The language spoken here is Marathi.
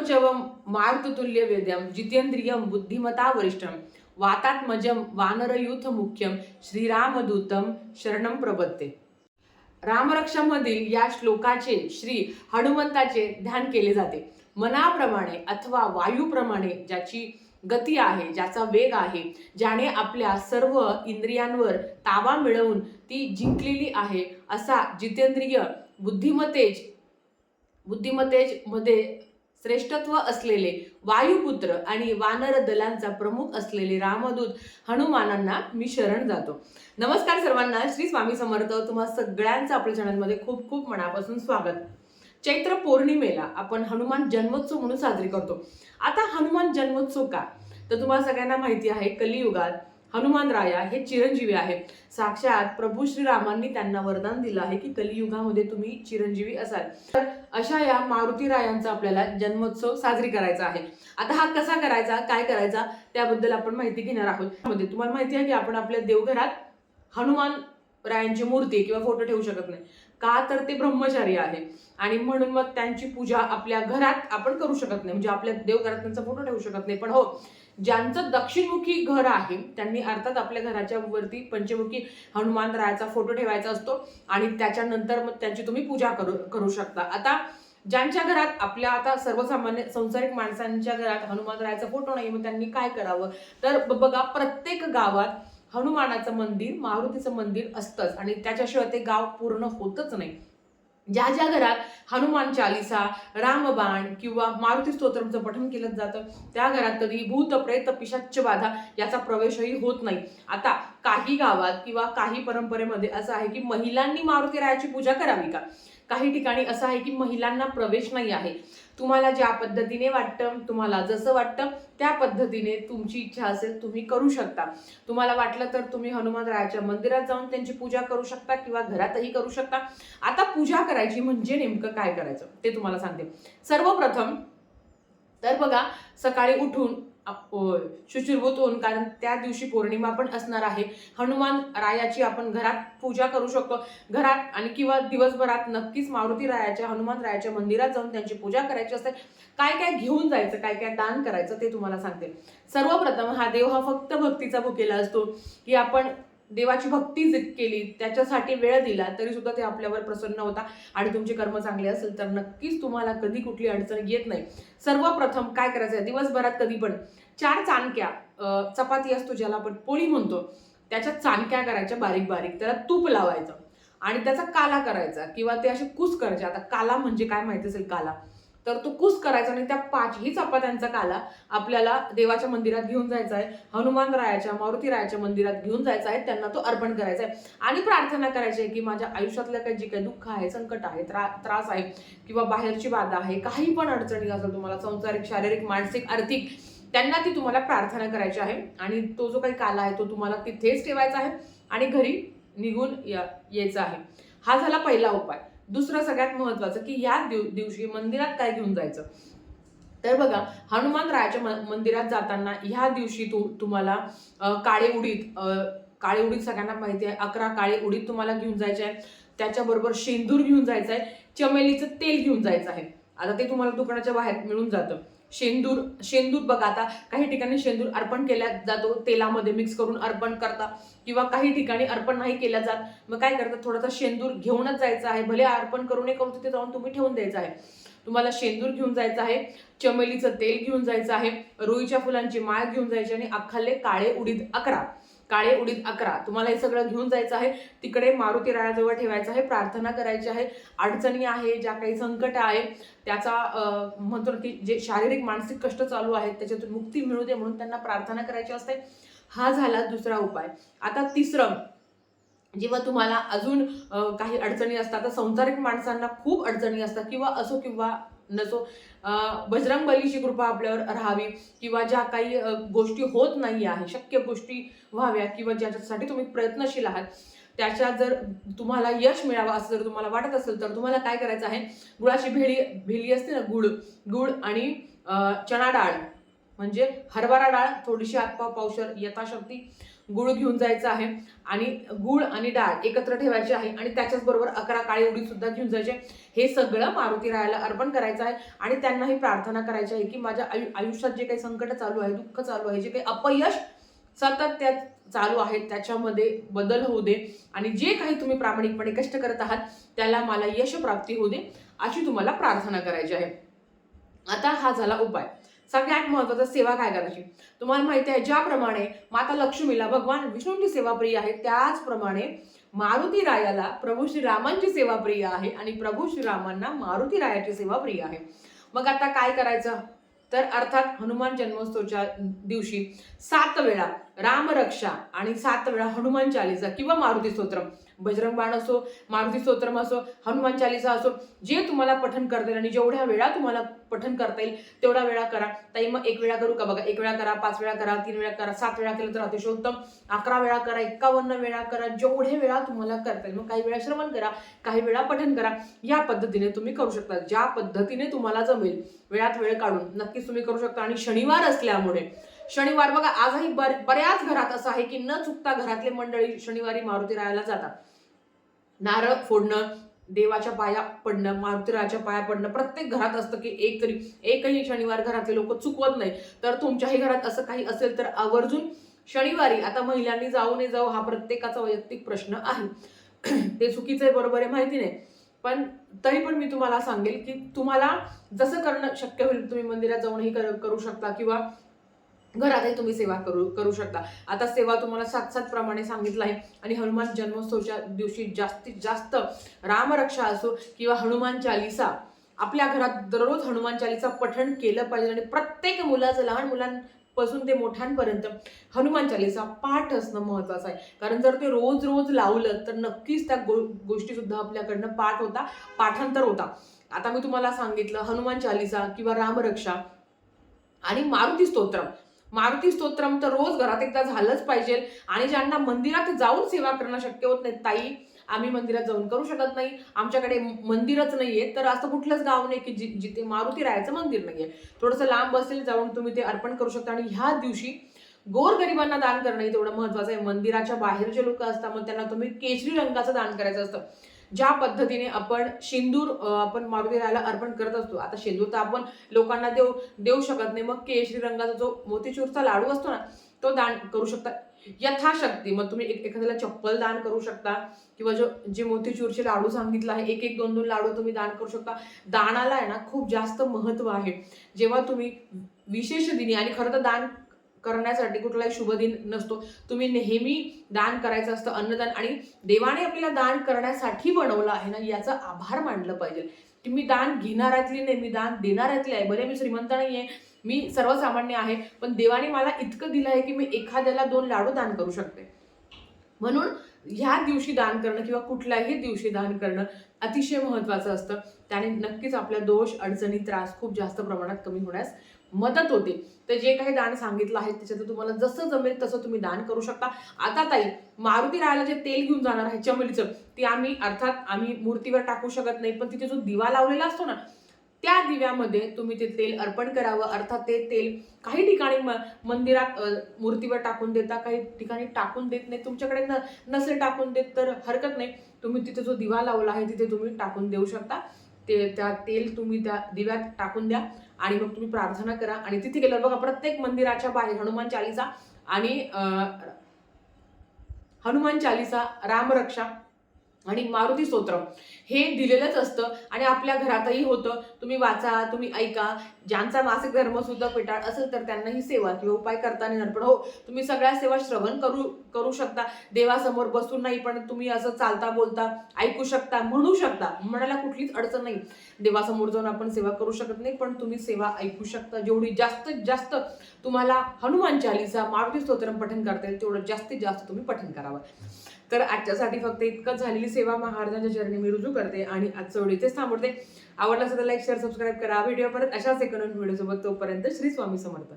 वातत्वचवम मारुततुल्य वेद्यम जितेंद्रियम बुद्धिमता वरिष्ठम वातात्मजम वानरयूथ मुख्यम श्रीरामदूतम शरणम प्रबत्ते रामरक्षामधील या श्लोकाचे श्री हनुमंताचे ध्यान केले जाते. मनाप्रमाणे अथवा वायूप्रमाणे ज्याची गती आहे ज्याचा वेग आहे ज्याने आपल्या सर्व इंद्रियांवर ताबा मिळवून ती जिंकलेली आहे असा जितेंद्रिय बुद्धिमतेज बुद्धिमतेजमध्ये श्रेष्ठत्व असलेले वायुपुत्र आणि वानर दलांचा प्रमुख असलेले रामदूत हनुमानांना मी शरण जातो. नमस्कार सर्वांना श्री स्वामी समर्थ. तुम्हा सगळ्यांचं आपल्या चॅनलमध्ये खूप खूप मनापासून स्वागत. चैत्र पौर्णिमेला आपण हनुमान जन्मोत्सव म्हणून साजरी करतो. आता हनुमान जन्मोत्सव का? तर तुम्हाला सगळ्यांना माहिती आहे कलियुगात हनुमान राया हे चिरंजीवी आहेत. साक्षात प्रभू श्रीरामांनी त्यांना वरदान दिलं आहे की कलियुगामध्ये तुम्ही चिरंजीवी असाल. तर अशा या मारुती रायांचा आपल्याला जन्मोत्सव साजरी करायचा आहे. आता हा कसा करायचा काय करायचा त्याबद्दल आपण माहिती घेणार आहोत. मध्ये तुम्हाला माहिती आहे की आपण आपल्या देवघरात हनुमान रायांची मूर्ती किंवा फोटो ठेवू शकत नाही. का तर ते ब्रह्मचारी आहे. आणि म्हणून मग त्यांची पूजा आपल्या घरात आपण करू शकत नाही. म्हणजे आपल्या देवघरात त्यांचा फोटो ठेवू शकत नाही. पण हो ज्यांचं दक्षिणमुखी घर आहे त्यांनी अर्थात आपल्या घराच्या वरती पंचमुखी हनुमान रायाचा फोटो ठेवायचा असतो आणि त्याच्यानंतर मग त्यांची तुम्ही पूजा करू करू शकता. आता ज्यांच्या घरात आपल्या आता सर्वसामान्य संसारिक माणसांच्या घरात हनुमान रायाचा फोटो नाही मग त्यांनी काय करावं? तर बघा प्रत्येक गावात हनुमानाचं मंदिर मारुतीचं मंदिर असतंच आणि त्याच्याशिवाय ते गाव पूर्ण होतच नाही. ज्या ज्या घरात हनुमान चालिसा रामबाण किंवा मारुती स्तोत्रमचं पठण केलं जातं त्या घरात कधी भूत प्रेत पिशाच्च बाधा याचा प्रवेशही होत नाही. आता काही गावात किंवा काही परंपरेमध्ये असं आहे की महिलांनी मारुती रायाची पूजा करावी का? काही ठिकाणी असं आहे की महिलांना प्रवेश नाही आहे. तुम्हाला ज्या पद्धतीने वाटतं तुम्हाला जसं वाटतं त्या पद्धतीने तुमची इच्छा असेल तुम्ही करू शकता. तुम्हाला वाटलं तर तुम्ही हनुमान रायाच्या मंदिरात जाऊन त्यांची पूजा करू शकता किंवा घरातही करू शकता. आता पूजा करायची म्हणजे नेमकं काय करायचं? ते तुम्हाला सांगते. सर्वप्रथम तर बघा सकाळी उठून अ- शुचिर्भूत होऊन कारण त्या दिवशी पौर्णिमा पण असणार आहे. हनुमान रायाची आपण घरात पूजा करू शकतो. घरात आणि किंवा दिवसभरात नक्कीच मारुती रायाच्या हनुमान रायाच्या मंदिरात जाऊन त्यांची पूजा करायची असते काय काय घेऊन जायचं काय काय दान करायचं ते तुम्हाला सांगते. सर्वप्रथम हा देव हा फक्त भक्तीचा भुकेला असतो की आपण देवाची भक्ती जित केली त्याच्यासाठी वेळ दिला तरी सुद्धा ते आपल्यावर प्रसन्न होता. आणि तुमचे कर्म चांगले असेल तर नक्कीच तुम्हाला कधी कुठली अडचण येत नाही. सर्वप्रथम काय करायचं आहे? दिवसभरात कधी पण. चार चाणक्या चपाती असतो ज्याला आपण पोळी म्हणतो. त्याच्या चाणक्या करायच्या बारीक बारीक. त्याला तूप लावायचं. आणि त्याचा काला करायचा किंवा ते असे कूस करायचे. आता काला म्हणजे काय माहिती असेल काला? तर तो कुस करायचा आणि त्या पाचही चपात्यांचा काला आपल्याला देवाच्या मंदिरात घेऊन जायचा आहे हनुमान रायाच्या मारुती रायाच्या मंदिरात घेऊन जायचा आहे त्यांना तो अर्पण करायचा आहे आणि प्रार्थना करायची आहे की माझ्या आयुष्यातल्या काही जे काही दुःख आहे संकट आहे त्रा त्रास आहे किंवा बाहेरची बाधा आहे काही पण अडचणी असेल तुम्हाला संसारिक शारीरिक मानसिक आर्थिक त्यांना ती तुम्हाला प्रार्थना करायची आहे. आणि तो जो काही काला आहे तो तुम्हाला तिथेच ठेवायचा आहे आणि घरी निघून या- यायचा आहे. हा झाला पहिला उपाय. दुसरं सगळ्यात महत्वाचं की या दिव दिवशी मंदिरात काय घेऊन जायचं? तर बघा हनुमान रायाच्या मंदिरात जाताना ह्या दिवशी तू तुम्हाला काळे उडीद काळे उडीद सगळ्यांना माहिती आहे अकरा काळे उडीद तुम्हाला घेऊन जायचे आहे त्याच्याबरोबर शेंदूर घेऊन जायचं आहे चमेलीचं तेल घेऊन जायचं आहे. आता ते तुम्हाला दुकानाच्या बाहेर मिळून जातं. शेंदूर शेंदूर बघा आता काही ठिकाणी शेंदूर अर्पण केला जातो तेलामध्ये मिक्स करून अर्पण करता किंवा काही ठिकाणी अर्पण नाही केला जात मग काय करतात थोडासा शेंदूर घेऊनच जायचं आहे भले अर्पण करू नये करू तिथे जाऊन तुम्ही ठेवून द्यायचं आहे. तुम्हाला शेंदूर घेऊन जायचं आहे चमेलीचं तेल घेऊन जायचं आहे रुईच्या फुलांची माळ घेऊन जायची आणि अख्खाले काळे उडीद अकरा. काळे उडीद अकरा. तुम्हाला हे सगळं घेऊन जायचं आहे. तिकडे मारुती रायाजवळ ठेवायचं आहे. प्रार्थना करायची आहे. अडचणी आहे ज्या काही संकट आहे त्याचा म्हणतो की जे शारीरिक मानसिक कष्ट चालू आहेत त्याच्यातून मुक्ती मिळू दे म्हणून त्यांना प्रार्थना करायची असते. हा झाला दुसरा उपाय. आता तिसरं जेव्हा तुम्हाला अजून काही अडचणी असतात तर संसारिक माणसांना खूप अडचणी असतात किंवा असो किंवा नसो. बजरंग बलीची कृपा आपल्यावर राहावी किंवा ज्या काही गोष्टी होत नाही आहे शक्य गोष्टी व्हाव्या किंवा ज्याच्यासाठी तुम्ही प्रयत्नशील आहात त्याच्यात जर तुम्हाला यश मिळावं असं जर तुम्हाला वाटत असेल तर तुम्हाला काय करायचं आहे? गुळाची भेली भेली असते ना गुळ. गुळ आणि चणा डाळ. म्हणजे हरभरा डाळ थोडीशी हातपाव पावशर यथाशक्ती गुळ घेऊन जायचं आहे. आणि गुळ आणि डाळ एकत्र ठेवायची आहे आणि त्याच्याचबरोबर अकरा काळी उडीसुद्धा घेऊन जायचे. हे सगळं मारुती रायाला अर्पण करायचं आहे आणि त्यांनाही प्रार्थना करायची आहे की माझ्या आयु आयुष्यात जे काही संकट चालू आहे दुःख चालू आहे जे काही अपयश सतत त्या चालू आहेत त्याच्यामध्ये बदल होऊ दे आणि जे काही तुम्ही प्रामाणिकपणे कष्ट करत आहात त्याला मला यश प्राप्ती होऊ दे अशी तुम्हाला प्रार्थना करायची आहे. आता हा झाला उपाय. सगळ्यात महत्त्वाचा सेवा काय करायची तुम्हाला माहिती आहे ज्याप्रमाणे माता लक्ष्मीला भगवान विष्णूंची सेवा प्रिय आहे त्याचप्रमाणे मारुती रायाला प्रभू श्रीरामांची सेवा प्रिय आहे आणि प्रभू श्रीरामांना मारुती रायाची सेवा प्रिय आहे. मग आता काय करायचं? तर अर्थात हनुमान जन्मोत्सवच्या दिवशी सात वेळा रामरक्षा आणि सात वेळा हनुमान चालिसा किंवा मारुती स्तोत्र बजरंग बाण असो मारुती स्तोत्रम असो हनुमान चालिसा असो जे तुम्हाला पठन करता येईल आणि जेवढ्या वेळा तुम्हाला पठन करता येईल तेवढा वेळा करा. ताई मग एक वेळा करू का बघा? एक वेळा करा पाच वेळा करा तीन वेळा करा सात वेळा केलं तर अतिशय उत्तम अकरा वेळा करा एक्कावन्न वेळा करा जेवढे वेळा तुम्हाला करता येईल. मग काही वेळा श्रवण करा काही वेळा पठन करा. या पद्धतीने तुम्ही करू शकता. ज्या पद्धतीने तुम्हाला जमेल वेळात वेळ काढून नक्कीच तुम्ही करू शकता. आणि शनिवार असल्यामुळे शनिवार बघा आजही बर बऱ्याच घरात असं आहे की न चुकता घरातले मंडळी शनिवारी मारुती राहायला जातात. नारळ फोडणं देवाच्या पाया पडणं मारुतीराच्या पाया पडणं प्रत्येक घरात असतं की एक तरी एकही शनिवार घरातले लोक चुकवत नाही तर तुमच्याही घरात असं काही असेल तर आवर्जून शनिवारी आता महिलांनी जाऊ नये जाऊ हा प्रत्येकाचा वैयक्तिक प्रश्न आहे. ते चुकीचं आहे बरोबर आहे माहिती नाही. पण तरी पण मी तुम्हाला सांगेल की तुम्हाला जसं करणं शक्य होईल तुम्ही मंदिरात जाऊनही कर- करू शकता किंवा घरातही तुम्ही सेवा करू करू शकता. आता सेवा तुम्हाला सात सात प्रमाणे सांगितलं आहे. आणि हनुमान जन्मोत्सवच्या दिवशी जास्तीत जास्त रामरक्षा असो किंवा हनुमान चालिसा आपल्या घरात दररोज हनुमान चालिसा पठण केलं पाहिजे. आणि प्रत्येक मुलाचं लहान मुलांपासून ते मोठ्यांपर्यंत हनुमान चालिसा पाठ असणं महत्वाचं आहे. कारण जर ते रोज रोज लावलं तर नक्कीच त्या गो गोष्टीसुद्धा आपल्याकडनं पाठ होता पाठांतर होता. आता मी तुम्हाला सांगितलं हनुमान चालिसा किंवा रामरक्षा आणि मारुती स्तोत्रम. मारुती स्तोत्रम तर रोज घरात एकदा झालंच पाहिजे. आणि ज्यांना मंदिरात जाऊन सेवा करणं शक्य होत नाही ताई आम्ही मंदिरात जाऊन करू शकत नाही. आमच्याकडे मंदिरच नाहीये. तर असं कुठलंच गाव नाही की जि- जिथे मारुती रायाचं मंदिर नाहीये. थोडंसं लांब असेल जाऊन तुम्ही ते अर्पण करू शकता. आणि ह्या दिवशी गोरगरिबांना दान करणं हे तेवढं महत्वाचं आहे. मंदिराच्या बाहेर जे लोक असतात मग त्यांना तुम्ही केशरी रंगाचं दान करायचं असतं. ज्या पद्धतीने आपण शेंदूर आपण मारुतीरायाला अर्पण करत असतो आता शेंदूर तर आपण लोकांना देऊ देऊ शकत नाही. मग केशरी रंगाचा जो मोतीचूरचा लाडू असतो ना तो दान करू शकता. यथाशक्ती मग तुम्ही एक- एखाद्याला चप्पल दान करू शकता किंवा जो जे मोतीचूरचे लाडू सांगितलं आहे एक एक दोन दोन लाडू तुम्ही दान करू शकता. दानाला आहे ना खूप जास्त महत्त्व आहे. जेव्हा तुम्ही विशेष दिनी आणि खरं तर दान करण्यासाठी कुठलाही शुभ दिन नसतो. तुम्ही नेहमी दान करायचं असतं अन्नदान आणि देवाने आपल्याला दान करण्यासाठी बनवलं आहे ना याचा आभार मानलं पाहिजे. की मी दान घेणाऱ्यातली नाही मी दान देणाऱ्यातली आहे. बरे मी श्रीमंत नाही आहे मी सर्वसामान्य आहे पण देवाने मला इतकं दिलं आहे की मी एखाद्याला दोन लाडू दान करू शकते. म्हणून ह्या दिवशी दान करणं किंवा कुठल्याही दिवशी दान करणं अतिशय महत्त्वाचं असतं. त्याने नक्कीच आपल्या दोष अडचणी त्रास खूप जास्त प्रमाणात कमी होण्यास मदत होते. तर जे काही दान सांगितलं आहे त्याच्यात तुम्हाला जसं जमेल तसं तुम्ही दान करू शकता. आता ताई मारुती रायाला जे तेल घेऊन जाणार आहे चमेलीचं ते आम्ही अर्थात आम्ही मूर्तीवर टाकू शकत नाही पण तिथे जो दिवा लावलेला असतो ना त्या दिव्यामध्ये तुम्ही ते तेल अर्पण करावं. अर्थात ते तेल काही ठिकाणी म- मंदिरात मूर्तीवर टाकून देता काही ठिकाणी टाकून देत नाही. तुमच्याकडे न नसेल टाकून देत तर हरकत नाही. तुम्ही तिथे जो दिवा लावला आहे तिथे तुम्ही टाकून देऊ शकता. ते त्या तेल तुम्ही त्या दिव्यात टाकून द्या आणि मग तुम्ही प्रार्थना करा. आणि तिथे गेल्यावर बघा प्रत्येक मंदिराच्या बाहेर हनुमान चालिसा आणि हनुमान चालिसा रामरक्षा आणि मारुती स्तोत्र हे दिलेलंच असतं आणि आपल्या घरातही होतं. तुम्ही वाचा तुम्ही ऐका. ज्यांचा मासिक धर्म सुद्धा पेटाळ असेल तर त्यांना ही सेवा किंवा उपाय करता येणार पण हो तुम्ही सगळ्या सेवा श्रवण करू करू शकता. देवासमोर बसून नाही पण तुम्ही असं चालता बोलता ऐकू शकता म्हणू शकता. म्हणायला कुठलीच अडचण नाही. देवासमोर जाऊन आपण सेवा करू शकत नाही पण तुम्ही सेवा ऐकू शकता. जेवढी जास्तीत जास्त तुम्हाला हनुमान चालीसा मारुती स्तोत्रम पठन करता येईल तेवढं जास्तीत जास्त तुम्ही पठण करावं. तर आजच्यासाठी फक्त इतकंच झालेली सेवा महाराजांच्या चरणी मी रुजू करते आणि आजचं व्हिडिओ तेच थांबवते. आवडला असेल तर लाईक शेअर सबस्क्राईब करा. व्हिडिओ परत अशाच एक व्हिडिओसोबत तोपर्यंत श्री स्वामी समर्थ.